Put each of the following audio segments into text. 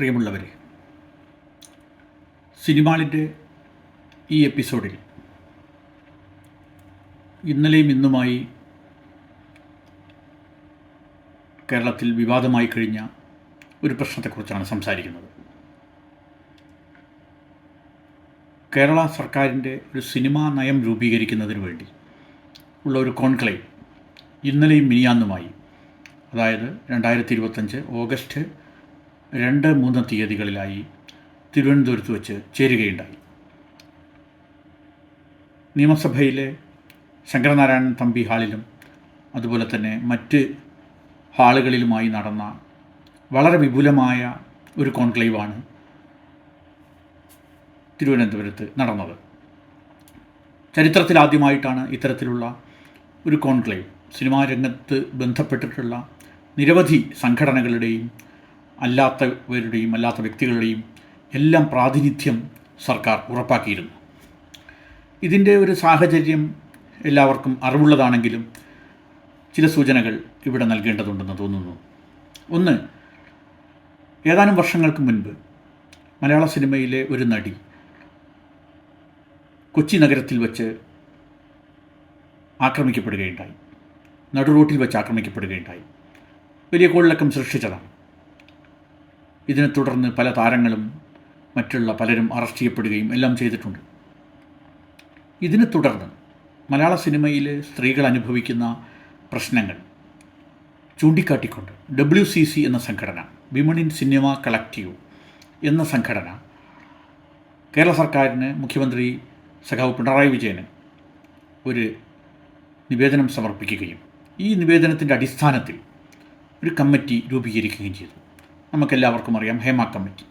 പ്രിയമുള്ളവരെ സിനിമാളിന്റെ ഈ എപ്പിസോഡിൽ ഇന്നലെയും ഇന്നുമായി കേരളത്തിൽ വിവാദമായി കഴിഞ്ഞ ഒരു പ്രശ്നത്തെക്കുറിച്ചാണ് സംസാരിക്കുന്നത്. കേരള സർക്കാരിന്റെ ഒരു സിനിമാ നയം രൂപീകരിക്കുന്നതിന് വേണ്ടി ഉള്ള ഒരു കോൺക്ലേവ് ഇന്നലെയും മിനിയാന്നുമായി അതായത് രണ്ടായിരത്തി ഇരുപത്തഞ്ച് ഓഗസ്റ്റ് രണ്ട് മൂന്ന് തീയതികളിലായി തിരുവനന്തപുരത്ത് വെച്ച് ചേരുകയുണ്ടായി. നിയമസഭയിലെ ശങ്കരനാരായണൻ തമ്പി ഹാളിലും അതുപോലെ തന്നെ മറ്റ് ഹാളുകളിലുമായി നടന്ന വളരെ വിപുലമായ ഒരു കോൺക്ലേവാണ് തിരുവനന്തപുരത്ത് നടന്നത്. ചരിത്രത്തിലാദ്യമായിട്ടാണ് ഇത്തരത്തിലുള്ള ഒരു കോൺക്ലേവ്. സിനിമാ രംഗത്ത് ബന്ധപ്പെട്ടിട്ടുള്ള നിരവധി സംഘടനകളുടെയും അല്ലാത്തവരുടെയും അല്ലാത്ത വ്യക്തികളുടെയും എല്ലാം പ്രാതിനിധ്യം സർക്കാർ ഉറപ്പാക്കിയിരുന്നു. ഇതിന്റെ ഒരു സാഹചര്യം എല്ലാവർക്കും അറിവുള്ളതാണെങ്കിലും ചില സൂചനകൾ ഇവിടെ നൽകേണ്ടതുണ്ടെന്ന് തോന്നുന്നു. ഒന്ന് ഏതാനും വർഷങ്ങൾക്ക് മുൻപ് മലയാള സിനിമയിലെ ഒരു നടി കൊച്ചി നഗരത്തിൽ വച്ച് ആക്രമിക്കപ്പെടുകയുണ്ടായി. നടുറോട്ടിൽ വെച്ച് ആക്രമിക്കപ്പെടുകയുണ്ടായി. വലിയ കോളിലക്കം സൃഷ്ടിച്ചതാണ്. ഇതിനെ തുടർന്ന് പല താരങ്ങളും മറ്റുള്ള പലരും അറസ്റ്റ് ചെയ്യപ്പെടുകയും എല്ലാം ചെയ്തിട്ടുണ്ട്. ഇതിനെ തുടർന്ന് മലയാള സിനിമയിൽ സ്ത്രീകൾ അനുഭവിക്കുന്ന പ്രശ്നങ്ങൾ ചൂണ്ടിക്കാട്ടിക്കൊണ്ട് ഡബ്ല്യു സി സി എന്ന സംഘടന വിമൺ ഇൻ സിനിമ കളക്റ്റീവ് എന്ന സംഘടന കേരള സർക്കാരിന് മുഖ്യമന്ത്രി സഖാവ് പിണറായി വിജയന് ഒരു നിവേദനം സമർപ്പിക്കുകയും ഈ നിവേദനത്തിന്റെ അടിസ്ഥാനത്തിൽ ഒരു കമ്മിറ്റി രൂപീകരിക്കുകയും ചെയ്തു. നമുക്കെല്ലാവർക്കും അറിയാം ഹേമ കമ്മിറ്റി.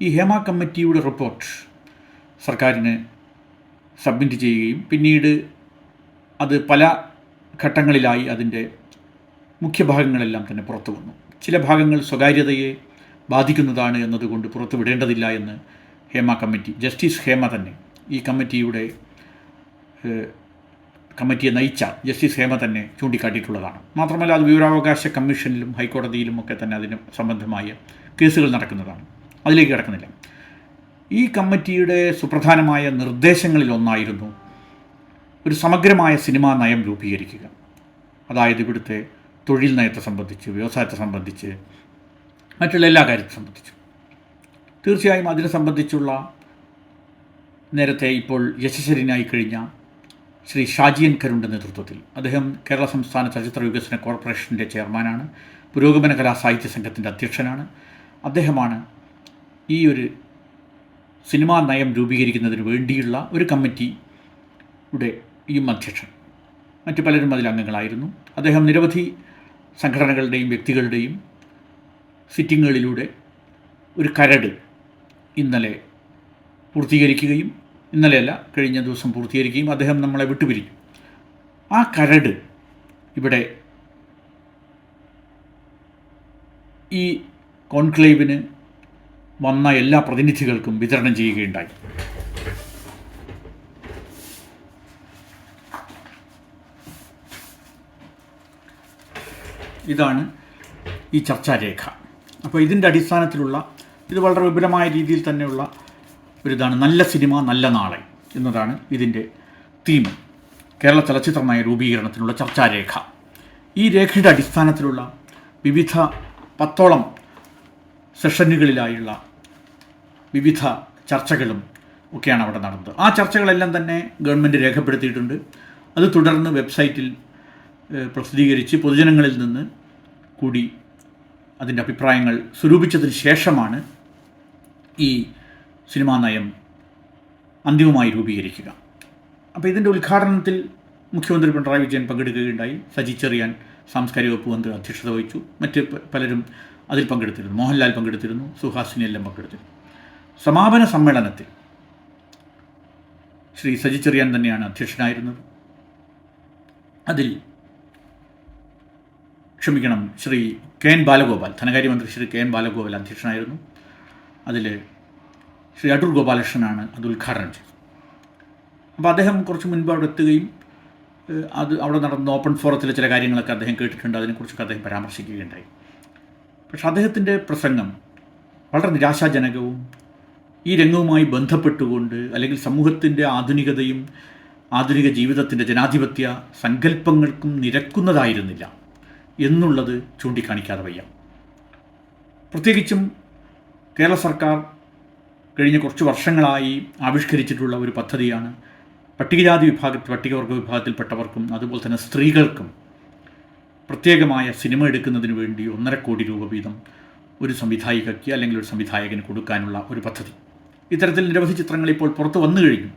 ഈ ഹേമ കമ്മിറ്റിയുടെ റിപ്പോർട്ട് സർക്കാരിന് സബ്മിറ്റ് ചെയ്യുകയും പിന്നീട് അത് പല ഘട്ടങ്ങളിലായി അതിന്റെ മുഖ്യഭാഗങ്ങളെല്ലാം തന്നെ പുറത്തു വന്നു. ചില ഭാഗങ്ങൾ സ്വകാര്യതയെ ബാധിക്കുന്നതാണ് എന്നതുകൊണ്ട് പുറത്തു വിടേണ്ടതില്ല എന്ന് ഹേമ കമ്മിറ്റി ജസ്റ്റിസ് ഹേമ തന്നെ ഈ കമ്മിറ്റിയുടെ കമ്മിറ്റിയെ നയിച്ച ജസ്റ്റിസ് ഹേമ തന്നെ ചൂണ്ടിക്കാട്ടിയിട്ടുള്ളതാണ്. മാത്രമല്ല അത് വിവരാവകാശ കമ്മീഷനിലും ഹൈക്കോടതിയിലും ഒക്കെ തന്നെ അതിന് സംബന്ധമായ കേസുകൾ നടക്കുന്നതാണ്. അതിലേക്ക് കിടക്കുന്നില്ല. ഈ കമ്മിറ്റിയുടെ സുപ്രധാനമായ നിർദ്ദേശങ്ങളിലൊന്നായിരുന്നു ഒരു സമഗ്രമായ സിനിമാ നയം രൂപീകരിക്കുക. അതായത് ഇവിടുത്തെ തൊഴിൽ നയത്തെ സംബന്ധിച്ച് വ്യവസായത്തെ സംബന്ധിച്ച് മറ്റുള്ള എല്ലാ കാര്യത്തെ സംബന്ധിച്ച്. തീർച്ചയായും അതിനെ സംബന്ധിച്ചുള്ള നേരത്തെ ഇപ്പോൾ യശസ്വരനായി കഴിഞ്ഞ ശ്രീ ഷാജിയൻ കരുണിന്റെ നേതൃത്വത്തിൽ. അദ്ദേഹം കേരള സംസ്ഥാന ചലച്ചിത്ര വികസന കോർപ്പറേഷന്റെ ചെയർമാനാണ് പുരോഗമന കലാ സാഹിത്യ സംഘത്തിന്റെ അധ്യക്ഷനാണ്. അദ്ദേഹമാണ് ഈ ഒരു സിനിമാ നയം രൂപീകരിക്കുന്നതിന് വേണ്ടിയുള്ള ഒരു കമ്മിറ്റിയുടെ ഈ അധ്യക്ഷൻ. മറ്റു പലരും അതിൽ അംഗങ്ങളായിരുന്നു. അദ്ദേഹം നിരവധി സംഘടനകളുടെയും വ്യക്തികളുടെയും സിറ്റിങ്ങുകളിലൂടെ ഒരു കരട് ഇന്നലെ പൂർത്തീകരിക്കുകയും ഇന്നലെയല്ല കഴിഞ്ഞ ദിവസം പൂർത്തീകരിക്കുകയും അദ്ദേഹം നമ്മളെ വിട്ടുപിരിഞ്ഞു. ആ കരട് ഇവിടെ ഈ കോൺക്ലേവിന് വന്ന എല്ലാ പ്രതിനിധികൾക്കും വിതരണം ചെയ്യുകയുണ്ടായി. ഇതാണ് ഈ ചർച്ചാരേഖ അപ്പോൾ ഇതിന്റെ അടിസ്ഥാനത്തിലുള്ള ഇത് വളരെ വിപുലമായ രീതിയിൽ തന്നെയുള്ള ഒരിതാണ് നല്ല സിനിമ നല്ല നാളെ എന്നതാണ് ഇതിന്റെ തീം കേരള ചലച്ചിത്ര നയ രൂപീകരണത്തിനുള്ള ചർച്ചാരേഖ. ഈ രേഖയുടെ അടിസ്ഥാനത്തിലുള്ള വിവിധ പത്തോളം സെഷനുകളിലായുള്ള വിവിധ ചർച്ചകളും ഒക്കെയാണ് അവിടെ നടന്നത്. ആ ചർച്ചകളെല്ലാം തന്നെ ഗവൺമെന്റ് രേഖപ്പെടുത്തിയിട്ടുണ്ട്. അത് തുടർന്ന് വെബ്സൈറ്റിൽ പ്രസിദ്ധീകരിച്ച് പൊതുജനങ്ങളിൽ നിന്ന് കൂടി അതിന്റെ അഭിപ്രായങ്ങൾ സ്വരൂപിച്ചതിന് ശേഷമാണ് ഈ സിനിമാ നയം അന്തിമമായി രൂപീകരിക്കുക. അപ്പോൾ ഇതിന്റെ ഉദ്ഘാടനത്തിൽ മുഖ്യമന്ത്രി പിണറായി വിജയൻ പങ്കെടുക്കുകയുണ്ടായി. സജി ചെറിയാൻ സാംസ്കാരിക വകുപ്പ് മന്ത്രി അധ്യക്ഷത വഹിച്ചു. മറ്റ് പലരും അതിൽ പങ്കെടുത്തിരുന്നു. മോഹൻലാൽ പങ്കെടുത്തിരുന്നു. സുഹാസിനി എല്ലാം പങ്കെടുത്തിരുന്നു. സമാപന സമ്മേളനത്തിൽ ശ്രീ സജി ചെറിയാൻ തന്നെയാണ് അധ്യക്ഷനായിരുന്നത്. അതിൽ ക്ഷമിക്കണം ശ്രീ കെ എൻ ബാലഗോപാൽ ധനകാര്യമന്ത്രി ശ്രീ കെ എൻ ബാലഗോപാൽ അധ്യക്ഷനായിരുന്നു. അതിൽ ശ്രീ അടൂർ ഗോപാലകൃഷ്ണനാണ് അത് ഉദ്ഘാടനം ചെയ്തത്. അപ്പോൾ അദ്ദേഹം കുറച്ച് മുൻപ് അവിടെ എത്തുകയും അത് അവിടെ നടന്ന ഓപ്പൺ ഫോറത്തിലെ ചില കാര്യങ്ങളൊക്കെ അദ്ദേഹം കേട്ടിട്ടുണ്ട്. അതിനെക്കുറിച്ചൊക്കെ അദ്ദേഹം പരാമർശിക്കുകയുണ്ടായി. പക്ഷെ അദ്ദേഹത്തിന്റെ പ്രസംഗം വളരെ നിരാശാജനകവും ഈ രംഗവുമായി ബന്ധപ്പെട്ടുകൊണ്ട് അല്ലെങ്കിൽ സമൂഹത്തിന്റെ ആധുനികതയും ആധുനിക ജീവിതത്തിന്റെ ജനാധിപത്യ സങ്കല്പങ്ങൾക്കും നിരക്കുന്നതായിരുന്നില്ല എന്നുള്ളത് ചൂണ്ടിക്കാണിക്കാതെ വയ്യ. പ്രത്യേകിച്ചും കേരള സർക്കാർ കഴിഞ്ഞ കുറച്ച് വർഷങ്ങളായി ആവിഷ്കരിച്ചിട്ടുള്ള ഒരു പദ്ധതിയാണ്. പട്ടികജാതി വിഭാഗ പട്ടികവർഗ വിഭാഗത്തിൽപ്പെട്ടവർക്കും അതുപോലെ തന്നെ സ്ത്രീകൾക്കും പ്രത്യേകമായ സിനിമ എടുക്കുന്നതിന് വേണ്ടി ഒന്നര കോടി രൂപ വീതം ഒരു സംവിധായികയ്ക്ക് അല്ലെങ്കിൽ ഒരു സംവിധായകന് കൊടുക്കാനുള്ള ഒരു പദ്ധതി. ഇത്തരത്തിൽ നിരവധി ചിത്രങ്ങൾ ഇപ്പോൾ പുറത്തു വന്നു കഴിഞ്ഞു.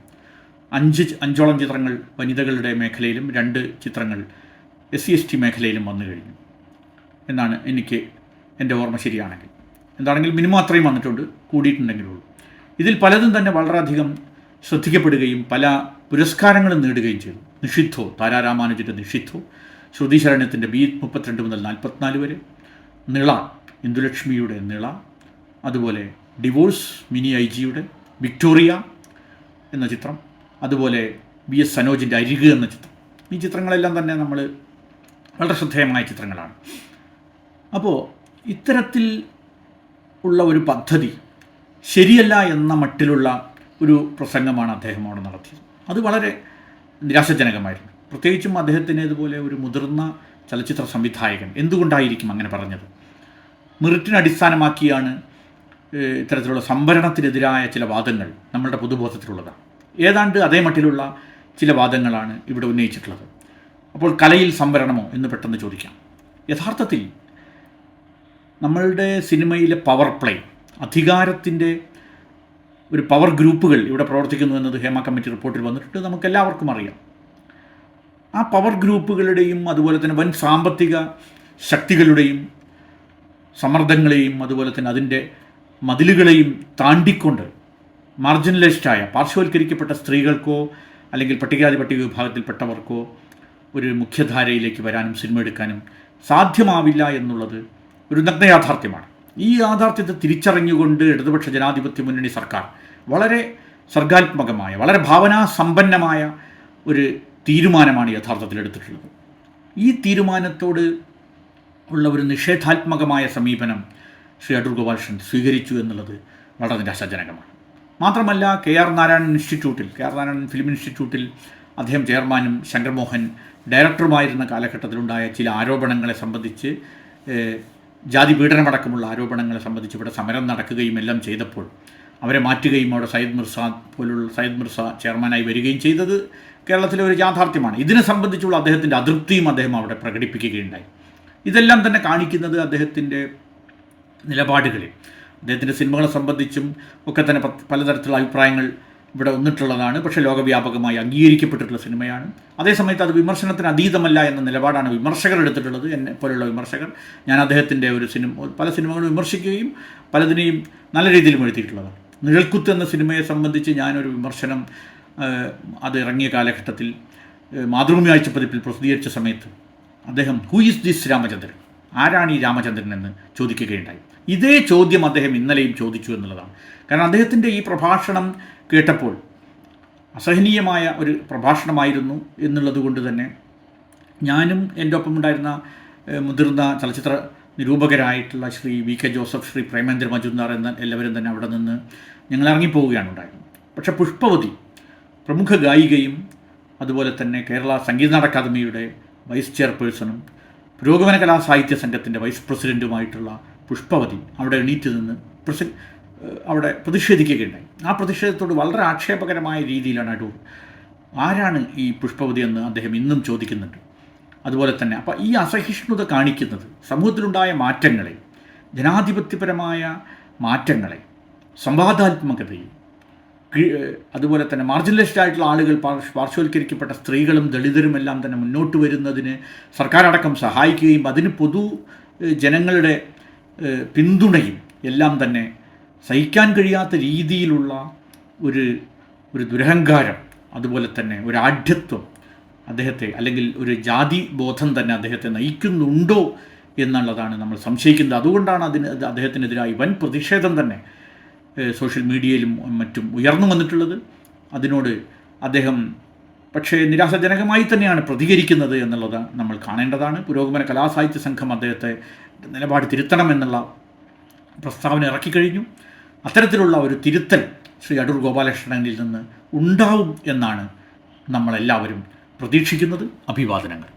അഞ്ച് അഞ്ചോളം ചിത്രങ്ങൾ വനിതകളുടെ മേഖലയിലും രണ്ട് ചിത്രങ്ങൾ എസ് സി എസ് ടി മേഖലയിലും വന്നു കഴിഞ്ഞു. എന്നാണ് എനിക്ക് എന്റെ ഓർമ്മ ശരിയാണെങ്കിൽ. എന്താണെങ്കിലും മിനിമം അത്രയും വന്നിട്ടുണ്ട്. കൂടിയിട്ടുണ്ടെങ്കിലുള്ളൂ ഇതിൽ പലതും തന്നെ വളരെയധികം ശ്രദ്ധിക്കപ്പെടുകയും പല പുരസ്കാരങ്ങളും നേടുകയും ചെയ്തു. നിഷിദ്ധോ താരാരാമാനുജന്റെ നിഷിദ്ധോ ശ്രുതിശരണ്യത്തിന്റെ ബി മുപ്പത്തിരണ്ട് മുതൽ നാൽപ്പത്തിനാല് വരെ നിള ഇന്ദുലക്ഷ്മിയുടെ നിള അതുപോലെ ഡിവോഴ്സ് മിനി ഐ ജിയുടെ വിക്ടോറിയ എന്ന ചിത്രം അതുപോലെ ബി എസ് സനോജിന്റെ അരിക് എന്ന ചിത്രം. ഈ ചിത്രങ്ങളെല്ലാം തന്നെ നമ്മൾ വളരെ ശ്രദ്ധേയമായ ചിത്രങ്ങളാണ്. അപ്പോൾ ഇത്തരത്തിൽ ഉള്ള ഒരു പദ്ധതി ശരിയല്ല എന്ന മട്ടിലുള്ള ഒരു പ്രസംഗമാണ് അദ്ദേഹം അവിടെ നടത്തിയത്. അത് വളരെ നിരാശജനകമായിരുന്നു. പ്രത്യേകിച്ചും അദ്ദേഹത്തിന് ഇതുപോലെ ഒരു മുതിർന്ന ചലച്ചിത്ര സംവിധായകൻ എന്തുകൊണ്ടായിരിക്കും അങ്ങനെ പറഞ്ഞത്? മെറിറ്റിനെ അടിസ്ഥാനമാക്കിയാണ് ഇത്തരത്തിലുള്ള സംവരണത്തിനെതിരായ ചില വാദങ്ങൾ നമ്മളുടെ പൊതുബോധത്തിലുള്ളതാണ്. ഏതാണ്ട് അതേ മട്ടിലുള്ള ചില വാദങ്ങളാണ് ഇവിടെ ഉന്നയിച്ചിട്ടുള്ളത്. അപ്പോൾ കലയിൽ സംവരണമോ എന്ന് പെട്ടെന്ന് ചോദിക്കാം. യഥാർത്ഥത്തിൽ നമ്മളുടെ സിനിമയിലെ പവർ പ്ലേ അധികാരത്തിന്റെ ഒരു പവർ ഗ്രൂപ്പുകൾ ഇവിടെ പ്രവർത്തിക്കുന്നു എന്നത് ഹേമ കമ്മിറ്റി റിപ്പോർട്ടിൽ വന്നിട്ടുണ്ട്. നമുക്ക് എല്ലാവർക്കും അറിയാം. ആ പവർ ഗ്രൂപ്പുകളുടെയും അതുപോലെ തന്നെ വൻ സാമ്പത്തിക ശക്തികളുടെയും സമ്മർദ്ദങ്ങളെയും അതുപോലെ തന്നെ അതിന്റെ മതിലുകളെയും താണ്ടിക്കൊണ്ട് മാർജിനലൈസ്ഡായ പാർശ്വവൽക്കരിക്കപ്പെട്ട സ്ത്രീകൾക്കോ അല്ലെങ്കിൽ പട്ടികജാതി പട്ടിക വിഭാഗത്തിൽപ്പെട്ടവർക്കോ ഒരു മുഖ്യധാരയിലേക്ക് വരാനും സിനിമ എടുക്കാനും സാധ്യമാവില്ല എന്നുള്ളത് ഒരു നഗ്ന യാഥാർത്ഥ്യമാണ് ഈ യാഥാർത്ഥ്യത്തെ തിരിച്ചറിഞ്ഞുകൊണ്ട് ഇടതുപക്ഷ ജനാധിപത്യ മുന്നണി സർക്കാർ വളരെ സർഗാത്മകമായ വളരെ ഭാവനാസമ്പന്നമായ ഒരു തീരുമാനമാണ് യഥാർത്ഥത്തിൽ എടുത്തിട്ടുള്ളത്. ഈ തീരുമാനത്തോട് ഉള്ള ഒരു നിഷേധാത്മകമായ സമീപനം ശ്രീ അടൂർ ഗോപാലകൃഷ്ണൻ സ്വീകരിച്ചു എന്നുള്ളത് വളരെ നിരാശാജനകമാണ്. മാത്രമല്ല കെ ആർ നാരായണൻ ഇൻസ്റ്റിറ്റ്യൂട്ടിൽ കെ ആർ നാരായണൻ ഫിലിം ഇൻസ്റ്റിറ്റ്യൂട്ടിൽ അദ്ദേഹം ചെയർമാനും ശങ്കർമോഹൻ ഡയറക്ടറുമായിരുന്ന കാലഘട്ടത്തിലുണ്ടായ ചില ആരോപണങ്ങളെ സംബന്ധിച്ച് ജാതി പീഡനമടക്കമുള്ള ആരോപണങ്ങളെ സംബന്ധിച്ച് ഇവിടെ സമരം നടക്കുകയും എല്ലാം ചെയ്തപ്പോൾ അവരെ മാറ്റുകയും അവിടെ സയ്യിദ് മിർസ പോലുള്ള സയ്യിദ് മിർസ ചെയർമാനായി വരികയും ചെയ്തത് കേരളത്തിലെ ഒരു യാഥാർത്ഥ്യമാണ്. ഇതിനെ സംബന്ധിച്ചുള്ള അദ്ദേഹത്തിന്റെ അതൃപ്തിയും അദ്ദേഹം അവിടെ പ്രകടിപ്പിക്കുകയുണ്ടായി. ഇതെല്ലാം തന്നെ കാണിക്കുന്നത് അദ്ദേഹത്തിന്റെ നിലപാടുകളിൽ. അദ്ദേഹത്തിന്റെ സിനിമകളെ സംബന്ധിച്ചും ഒക്കെ തന്നെ പലതരത്തിലുള്ള അഭിപ്രായങ്ങൾ ഇവിടെ വന്നിട്ടുള്ളതാണ്. പക്ഷേ ലോകവ്യാപകമായി അംഗീകരിക്കപ്പെട്ടിട്ടുള്ള സിനിമയാണ്. അതേസമയത്ത് അത് വിമർശനത്തിന് അതീതമല്ല എന്ന നിലപാടാണ് വിമർശകർ എടുത്തിട്ടുള്ളത് എന്നെ പോലുള്ള വിമർശകർ. ഞാൻ അദ്ദേഹത്തിന്റെ ഒരു സിനിമ പല സിനിമകളും വിമർശിക്കുകയും പലതിനെയും നല്ല രീതിയിലും എഴുതിയിട്ടുള്ളതാണ് നിഴൽക്കുത്ത് എന്ന സിനിമയെ സംബന്ധിച്ച് ഞാനൊരു വിമർശനം അത് ഇറങ്ങിയ കാലഘട്ടത്തിൽ മാതൃഭൂമി ആഴ്ചപ്പതിപ്പിൽ പ്രസിദ്ധീകരിച്ച സമയത്ത് അദ്ദേഹം ഹു ഈസ് ദിസ് രാമചന്ദ്രൻ? ആരാണ് ഈ രാമചന്ദ്രൻ? എന്ന് ചോദിക്കുകയുണ്ടായി. ഇതേ ചോദ്യം അദ്ദേഹം ഇന്നലെയും ചോദിച്ചു എന്നുള്ളതാണ്. കാരണം അദ്ദേഹത്തിന്റെ ഈ പ്രഭാഷണം കേട്ടപ്പോൾ അസഹനീയമായ ഒരു പ്രഭാഷണമായിരുന്നു എന്നുള്ളത് കൊണ്ട് തന്നെ ഞാനും എന്റെ ഒപ്പം ഉണ്ടായിരുന്ന മുതിർന്ന ചലച്ചിത്ര നിരൂപകരായിട്ടുള്ള Shri V K Joseph Shri Premendra Majumdar എന്ന എല്ലാവരും തന്നെ അവിടെ നിന്ന് ഞങ്ങൾ ഇറങ്ങിപ്പോവുകയാണ് ഉണ്ടായിരുന്നത് പക്ഷേ പുഷ്പവതി പ്രമുഖ ഗായികയും അതുപോലെ തന്നെ കേരള സംഗീത അക്കാദമിയുടെ വൈസ് ചെയർപേഴ്സണും പുരോഗമന കലാ സാഹിത്യ സംഘത്തിന്റെ വൈസ് പ്രസിഡന്റുമായിട്ടുള്ള പുഷ്പവതി അവിടെ എണീറ്റ് നിന്ന് പ്രസ അവിടെ പ്രതിഷേധിക്കുകയുണ്ടായി. ആ പ്രതിഷേധത്തോട് വളരെ ആക്ഷേപകരമായ രീതിയിലാണ് അടൂർ. ആരാണ് ഈ പുഷ്പവതി എന്ന് അദ്ദേഹം ഇന്നും ചോദിക്കുന്നുണ്ട്. അതുപോലെ തന്നെ അപ്പോൾ ഈ അസഹിഷ്ണുത കാണിക്കുന്നത് സമൂഹത്തിലുണ്ടായ മാറ്റങ്ങളെ ജനാധിപത്യപരമായ മാറ്റങ്ങളെ സംവാദാത്മകതയെ അതുപോലെ തന്നെ മാർജിനലൈസ്ഡ് ആയിട്ടുള്ള ആളുകൾ പാർശ്വവൽക്കരിക്കപ്പെട്ട സ്ത്രീകളും ദളിതരും എല്ലാം തന്നെ മുന്നോട്ട് വരുന്നതിന് സർക്കാരടക്കം സഹായിക്കുകയും അതിന് പൊതു ജനങ്ങളുടെ പിന്തുണയും എല്ലാം തന്നെ സഹിക്കാൻ കഴിയാത്ത രീതിയിലുള്ള ഒരു ഒരു ദുരഹങ്കാരം അതുപോലെ തന്നെ ഒരു ആഢ്യത്വം അദ്ദേഹത്തെ അല്ലെങ്കിൽ ഒരു ജാതി ബോധം തന്നെ അദ്ദേഹത്തെ നയിക്കുന്നുണ്ടോ എന്നുള്ളതാണ് നമ്മൾ സംശയിക്കുന്നത്. അതുകൊണ്ടാണ് അതിന് അത് അദ്ദേഹത്തിനെതിരായി വൻ പ്രതിഷേധം തന്നെ സോഷ്യൽ മീഡിയയിലും മറ്റും ഉയർന്നു വന്നിട്ടുള്ളത്. അതിനോട് അദ്ദേഹം പക്ഷേ നിരാശാജനകമായി തന്നെയാണ് പ്രതികരിക്കുന്നത് എന്നുള്ളത് നമ്മൾ കാണേണ്ടതാണ്. പുരോഗമന കലാസാഹിത്യ സംഘം അദ്ദേഹത്തെ നിലപാട് തിരുത്തണമെന്നുള്ള പ്രസ്താവന ഇറക്കിക്കഴിഞ്ഞു അത്തരത്തിലുള്ള ഒരു തിരുത്തൽ ശ്രീ അടൂർ ഗോപാലകൃഷ്ണനിൽ നിന്ന് ഉണ്ടാവും എന്നാണ് നമ്മളെല്ലാവരും പ്രതീക്ഷിക്കുന്നത്. അഭിവാദനങ്ങൾ.